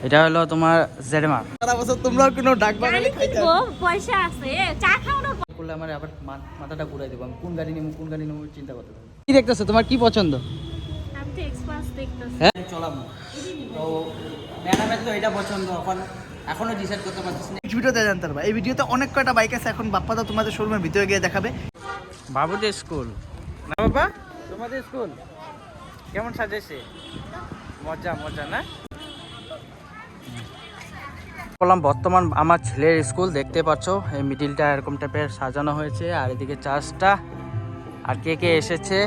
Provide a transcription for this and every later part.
এটা হলো তোমার জেরেমা। সারা বছর তোমরা কোনো ডাক গাড়ি বাঙালি কিনবো পয়সা আছে চা খাও না করলে আমার আবার মা- মাথাটা ঘুরাই দেবো আমি কোন গাড়ি নেব কোন গাড়ি নেব চিন্তা করতে থাকব কি দেখতেছো? তোমার কি পছন্দ? আমি তো এক্সপান্স দেখতেছি। হ্যাঁ? চলাবো তো ম্যাডামের তো এটা পছন্দ এখন এখনও ডিসাইড করতে পারতেছি না। নেক্সট ভিডিওতে জানতে পারবা এই ভিডিওতে অনেক কয়টা বাইক আছে এখন বাপ্পা দা তোমাদের শোরুমের ভিতরে গিয়ে দেখাবে। বাবুদের স্কুল। না বাবা তোমাদের স্কুল? কেমন সাজেছে? মজা মজা না? বললাম বর্তমান আমার ছেলের স্কুল দেখতে পাচ্ছ এই মিডিলটা এরকম টাইপের সাজানো হয়েছে আর এদিকে চার্চটা আর কে কে এসেছে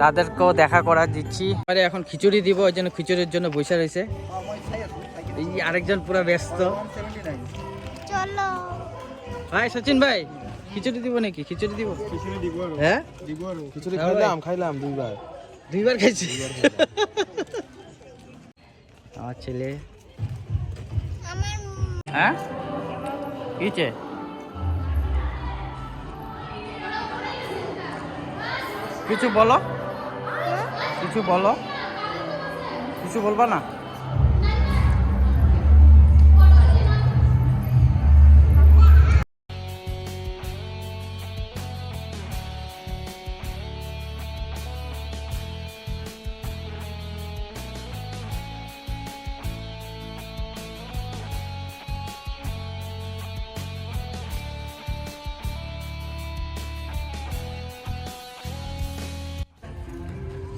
তাদেরকেও দেখা করা দিচ্ছি। আরে এখন খিচুড়ি দিব ওই জন্য খিচুড়ির জন্য বসে রয়েছে। এই আরেকজন পুরো ব্যস্ত। চলো। ভাই সচিন ভাই খিচুড়ি দিব নাকি? খিচুড়ি দিব? খিচুড়ি দিব হ্যাঁ? দিব খিচুড়ি হ্যাঁ খাইলাম খাইলাম দুইবার। দুইবার খাইছি। আমার ছেলে হ্যাঁ? কিছে কিছু বলো। কিছু বলো। কিছু বলবা না?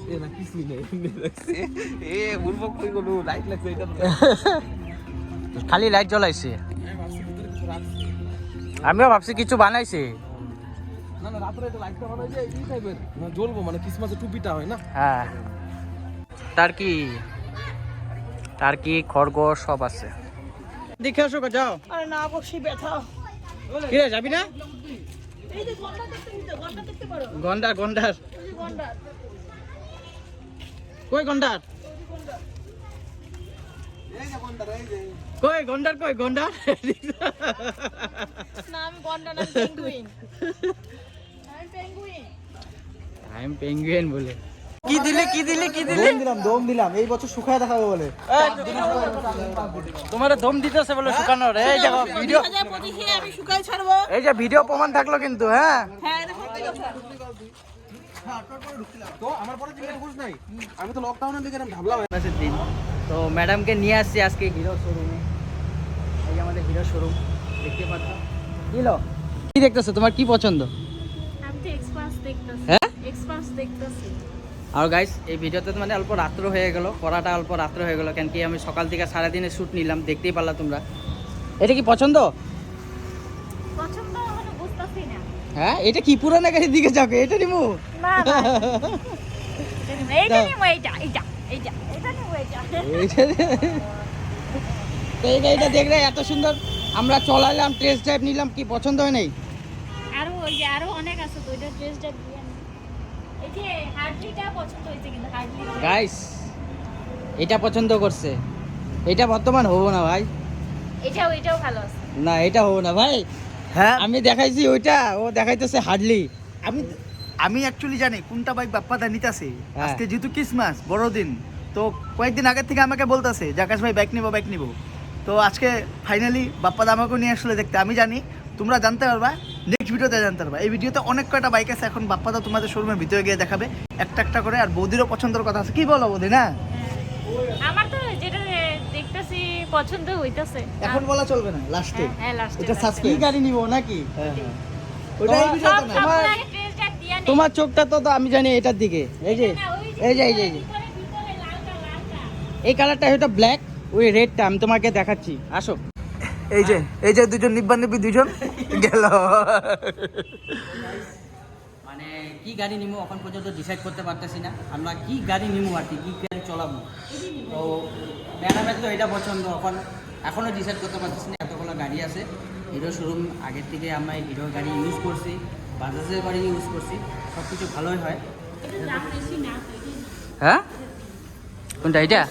এ না কিছুই নেই এ বলব কই গেল লাইট লাগছে এটা খালি লাইট জ্বলাইছে আমিও ভাবছি কিছু বানাইছে না না রাত্রে এটা লাইটটা বানাই যে এই টাইপের না জ্বলবো মানে টুপিটা হয় না হ্যাঁ টার্কি খরগোশ সব আছে দেখে আসো যাও আরে না বসি ব্যথা কি রে যাবি না গন্ডার গন্ডার কই গন্ডার? কই গন্ডার কই গন্ডার? না আমি গন্ডা না পেঙ্গুইন। আমি পেঙ্গুইন। আই পেঙ্গুইন বলে। কি দিলে কি দিলে কি দিলে? দম দিলাম দম দিলাম। এই বছর শুকায় দেখাবে বলে। তোমার দম দিতেছে বলে শুকানোর। এই দেখো ভিডিও আমি শুকাই ছাড়বো। এই যে ভিডিও প্রমাণ থাকল কিন্তু হ্যাঁ? হ্যাঁ তো আমার পরে জিজ্ঞাসা করিস নাই? আমি তো লকডাউনের দিকে এরকম ঢাবলা দিন। তো ম্যাডামকে নিয়ে আসছি আজকে হিরো শোরুমে এই আমাদের হিরো শোরুম দেখতে পাচ্ছ? কিলো কি দেখতেছো? তোমার কি পছন্দ? হ্যাঁ? আর গাইস এই ভিডিওতে মানে অল্প রাত্র হয়ে গেল। করাটা অল্প রাত্র হয়ে গেল। কেন কি আমি সকাল থেকে সারাদিনে শ্যুট নিলাম। দেখতেই পারলা তোমরা। এটা কি পছন্দ? হ্যাঁ এটা কি পুরানো গাড়ির দিকে যাবে এটা নিমু? না না। এটা নিবো, এইটা এটা তো এই গাড়িটা দেখলে এত সুন্দর। আমরা চলালাম টেস্ট ড্রাইভ নিলাম কি পছন্দ হয় নাই? আরও ওই যে আরও অনেক আছে তো এটা ড্রেসটা দিয়ে এই যে হার্ডলিটা পছন্দ হয়েছে কিন্তু হার্ডলি। গাইস এটা পছন্দ করছে। এটা বর্তমান হব না ভাই। এটাও এটাও ভালো আছে। না এটা হব না ভাই। হ্যাঁ? আমি দেখাইছি ওইটা ও দেখাইতেছে হার্ডলি আমি আমি অ্যাকচুয়ালি জানি কোনটা বাইক বাপ্পা দা নিতেছে। হ্যাঁ। আজকে যেহেতু ক্রিসমাস বড়দিন তো কয়েকদিন আগের থেকে আমাকে বলতেছে যে আকাশ ভাই বাইক নিবো বাইক নিবো। তো আজকে ফাইনালি বাপ্পা দা আমাকেও নিয়ে আসলে দেখতে। আমি জানি তোমরা জানতে পারবা নেক্সট ভিডিওতে জানতে পারবা। এই ভিডিওতে অনেক কয়টা বাইক আছে এখন বাপ্পা দা তোমাদের শোরুমের ভিতরে গিয়ে দেখাবে। একটা একটা করে আর বৌদিরও পছন্দের কথা আছে। কি বলো বৌদি না? আমার তো পছন্দ? হইতাছে এখন বলা চলবে না লাস্টে হ্যাঁ লাস্টে এটা কি গাড়ি নিব নাকি? ওটা এই তোমার- ভিডিওতে না। তোমার- চোখটা তো তো আমি জানি এটার দিকে। এই যে এই যে এই যে এই যে। ভিতরে ভিতরে লালটা লালটা। এই কালারটা হয়তো ব্ল্যাক ওই রেডটা আমি তোমাকে দেখাচ্ছি। আসো। এই যে এই যে দুজন নিব্বা নিব্বি দুজন গেল। মানে কি গাড়ি নিবো এখন পর্যন্ত ডিসাইড করতে পারতেছি না। আমরা কি গাড়ি নিবো আর কি কি গাড়ি চলাবো? তো ম্যাডামের তো এটা পছন্দ এখন এখনও ডিসাইড করতে পারতেছি না এতগুলো গাড়ি আছে। হিরো শোরুম আগের থেকে আমরা হিরো গাড়ি ইউজ করছি বাজাজের গাড়ি ইউজ করছি সব কিছু ভালোই হয়। হ্যাঁ? কোনটা এটা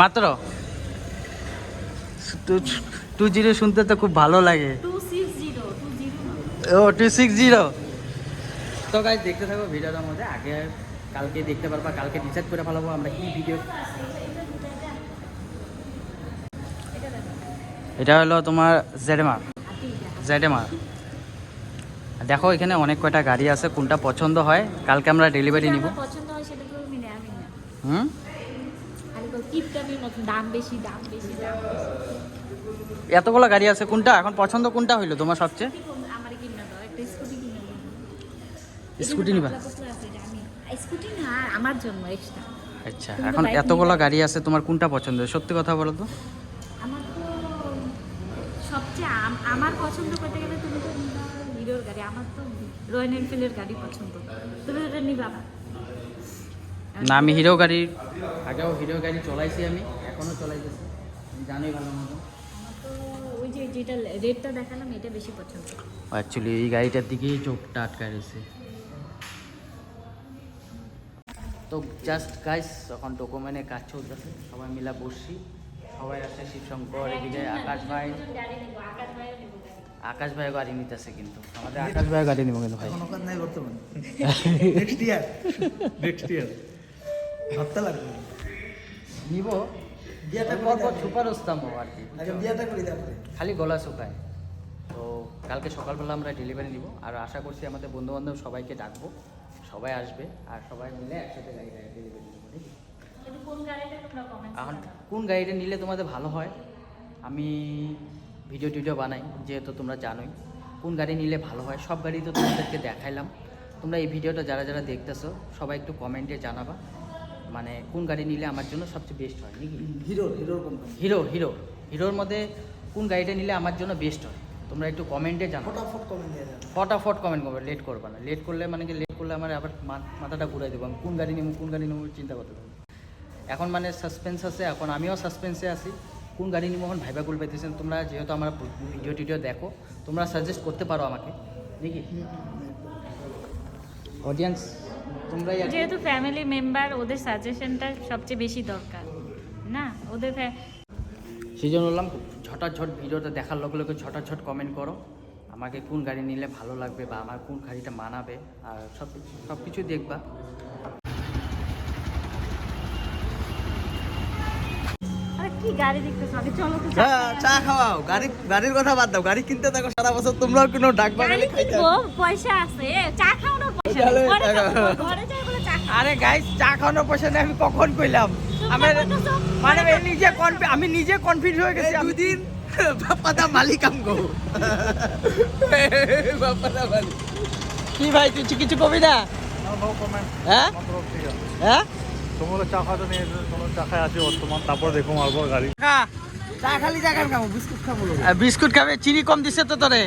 মাত্র? টু জিরো শুনতে তো খুব ভালো লাগে two six zero two zero ও টু সিক্স জিরো তো গাইজ দেখতে থাকো ভিডিওটার মধ্যে। আগে কালকে দেখতে পারবা কালকে ডিসাইড করে ফেলাবো আমরা কি ভিডিও এটা হলো তোমার জেডেমার জেডেমার দেখো এখানে অনেক কয়টা গাড়ি আছে কোনটা পছন্দ হয়? কালকে আমরা ডেলিভারি নিব। হয় হুম? এতগুলো গাড়ি আছে কোনটা? এখন পছন্দ কোনটা হইল তোমার সবচেয়ে আমার কিনা দাও একটা স্কুটি কিনে দাও স্কুটি নিবা? স্কুটি না আমার জন্য এক্সট্রা আচ্ছা এখন এতগুলো গাড়ি আছে তোমার কোনটা পছন্দ? সত্যি কথা বলো তো। আমার তো সবচেয়ে আম- আমার পছন্দ করতে গেলে তুমি তো হিরোর গাড়ি আমার তো রয়্যাল এনফিল্ডের গাড়ি পছন্দ। তুমি ওটা নিবা? না আমি হিরো গাড়ি আগেও হিরো গাড়ি চলাইছি আমি এখনও চলাইতেছি। জানোই ভালো মতো। আমার তো ওই যে যেটা রেটটা দেখালাম এটা বেশি পছন্দ। অ্যাকচুয়ালি এই গাড়িটার দিকেই চোখটা আটকা রয়েছে। তো জাস্ট গাইস এখন ডকুমেন্টে কাজ চলতেছে সবাই মিলা বসছি। সবাই আসছে শিবশঙ্কর এদিকে আকাশ ভাই। আকাশ ভাই গাড়ি নিতেছে কিন্তু। আমাদের আকাশ ভাই গাড়ি নিব কিন্তু ভাই। নাই বর্তমান। নেক্সট ইয়ার নেক্সট ইয়ার ভাবতে লাগবে। নিব। বিয়েটা পর পর সুপার উস্তাম আর কি বিয়েটা করে দেওয়া খালি গলা শুকায়। তো কালকে সকালবেলা আমরা ডেলিভারি নিব। আর আশা করছি আমাদের বন্ধু বান্ধব সবাইকে ডাকবো। সবাই আসবে আর সবাই মিলে একসাথে ডেলিভারি নাকি? গাড়িটা তোমরা এখন কোন গাড়িটা নিলে তোমাদের ভালো হয়? আমি ভিডিও টিডিও বানাই যেহেতু তোমরা জানোই। কোন গাড়ি নিলে ভালো হয়? সব গাড়ি তো তোমাদেরকে দেখাইলাম। তোমরা এই ভিডিওটা যারা যারা দেখতেছো সবাই একটু কমেন্টে জানাবা। মানে কোন গাড়ি নিলে আমার জন্য সবচেয়ে বেস্ট হয় নাকি? হিরো হিরোর হিরো হিরো। হিরোর মধ্যে কোন গাড়িটা নিলে আমার জন্য বেস্ট হয়? তোমরা একটু কমেন্টে জানো। ফটাফট কমেন্ট দিয়ে যাবে ফটাফট কমেন্ট করবে লেট করবে না। লেট করলে মানে কি লেট করলে আমার আবার মা- মাথাটা ঘুরাই দেবো। আমি কোন গাড়ি নেব কোন গাড়ি নেব চিন্তা করতে পারব এখন মানে সাসপেন্স আছে এখন আমিও সাসপেন্সে আছি। কোন গাড়ি নিবো এখন ভাইবা গুল পাইতেছেন তোমরা যেহেতু আমার ভিডিও টিডিও দেখো তোমরা সাজেস্ট করতে পারো আমাকে। নাকি? অডিয়েন্স তোমরাই যেহেতু ফ্যামিলি মেম্বার ওদের সাজেশনটা সবচেয়ে বেশি দরকার। না ওদের ফ্যা- সেই জন্য বললাম ঝটাঝট ভিডিওটা দেখার লগে লগে ঝটাঝট কমেন্ট করো। আমাকে কোন গাড়ি নিলে ভালো লাগবে বা আমার কোন গাড়িটা মানাবে আর সব সব কিছু দেখবা। আরে কি গাড়ি দেখতেছো? আগে চলো তো হ্যাঁ চা খাওয়াও। গাড়ি গাড়ির কথা বাদ দাও। গাড়ি কিনতে থাকো সারা বছর তোমরাও কোনো ডাক গাড়ি বাগানে পয়সা আছে। চা খাওয়ানোর পয়সা। আরে গাইস চা খাওয়ানোর পয়সা নেই আমি কখন কইলাম? আমি মানে নিজে আমি নিজে কনফিউজ হয়ে গেছি আমি- দুদিন বাপ্পাদা মালিক আমগো বাপ্পাদা মালিক। কি ভাই তুই কিছু- কিছু কবি না? হ্যাঁ? হ্যাঁ? তোমার চা খাওয়াতে নিয়ে তোমার চা খাই আছে বর্তমান তারপর দেখো মারবো গাড়ি। চা খালি চা খান খাব বিস্কুট খাব। বিস্কুট খাবে চিনি কম দিছে তো তোরে।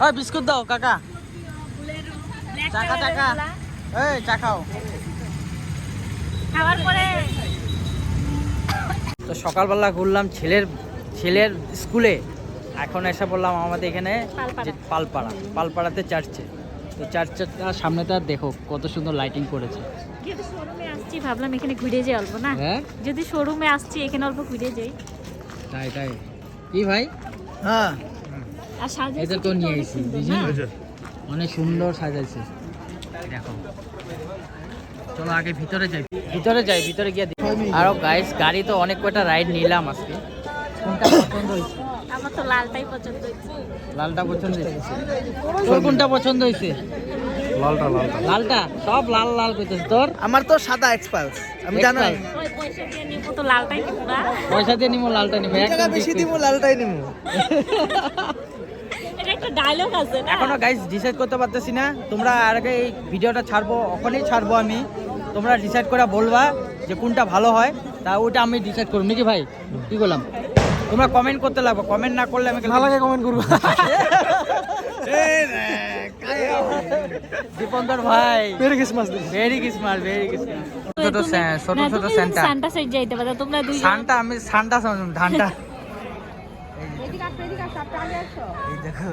ওই বিস্কুট দাও কাকা। চাকা, চাকা। এই চা খাও। খাওয়ার পরে। তো সকালবেলা ঘুরলাম ছেলের ছেলের স্কুলে। এখন এসে বললাম আমাদের এখানে পালপাড়া। পালপাড়াতে চার্চে। তো চার্চের সামনেটা দেখো কত সুন্দর লাইটিং করেছে। যেহেতু শোরুমে আসছি ভাবলাম এখানে ঘুরে যাই অল্প না? হ্যাঁ? যদি শোরুমে আসছি এখানে অল্প ঘুরে যাই। তাই তাই। কি ভাই? হ্যাঁ। আর সাজে এদেরকেও নিয়ে যে, অনেক সুন্দর সাজাইছে দেখো। চলো আগে ভিতরে যাই। ভিতরে যাই ভিতরে গিয়ে দেখি। আরও গাইস গাড়ি তো অনেক কয়টা রাইড নিলাম আজকে। কোনটা পছন্দ হয়েছে? আমার তো লালটাই পছন্দ হয়েছে। লালটা পছন্দ হয়েছে? তোর কোনটা পছন্দ হয়েছে? লালটা লালটা। লালটা? সব লাল লাল করতেছে তোর? আমার তো সাদা এক্সপালস আমি জানো পয়সা দিয়ে নিবো তো লালটাই নিবো না পয়সা দিয়ে নিবো লালটা নিবো। টাকা একদম বেশি দিব লালটাই একটা ডায়লগ আছে না? এখনও গাইস ডিসাইড করতে পারতেছি না। তোমরা আর আগে এই ভিডিওটা ছাড়বো ওখানেই ছাড়বো আমি। তোমরা ডিসাইড করে বলবা যে কোনটা ভালো হয় তা ওটা আমি ডিসাইড করব। নাকি ভাই কি করলাম? তোমরা কমেন্ট করতে লাগবো। কমেন্ট না করলে আমি ভালো লাগে কমেন্ট করব। ভাই। Christmas merry Christmas merry Christmas ছোট ছোট সেন্টা সাইড যাইতে পারো তোমরা দুই সানটা আমি সানটা ধানটা। এই দেখো।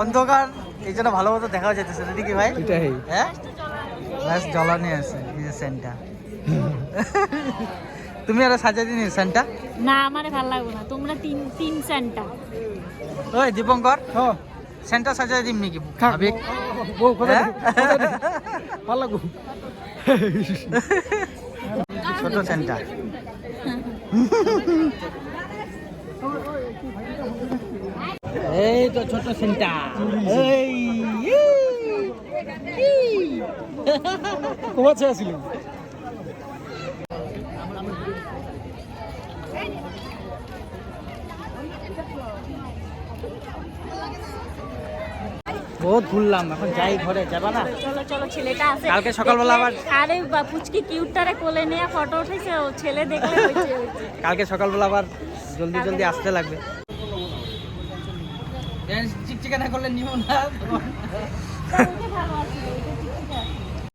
অন্ধকার এই জন্য ভালো মতো দেখা যেতেছে না কি ভাই? এটাই। হ্যাঁ? ব্যাস জ্বলানি আছে এই যে সেন্টটা। তুমি আর সাজা দিনি সেন্টটা? না আমারে ভালো লাগবে না। তোমরা তিন তিন সান্টা ওই দীপঙ্কর? হ্যাঁ সেন্টটা সাজা দিম নাকি। ভাবিক বউ কোথায় হ্যাঁ? ভালো লাগু ছোট সেন্টার এই তো ছোট সেন্টার। এই আসিল বহুত ঘুরলাম এখন যাই ঘরে যাবা না? চলো চলো ছেলেটা আছে। কালকে সকালবেলা আবার- আরে বা পুচকি কিউটটারে কোলে নিয়ে ফটো উঠেছে ও ছেলে দেখলে হয়েছে কালকে সকালবেলা আবার জলদি জলদি আসতে লাগবে। চিকচিকা না করলে নিও না।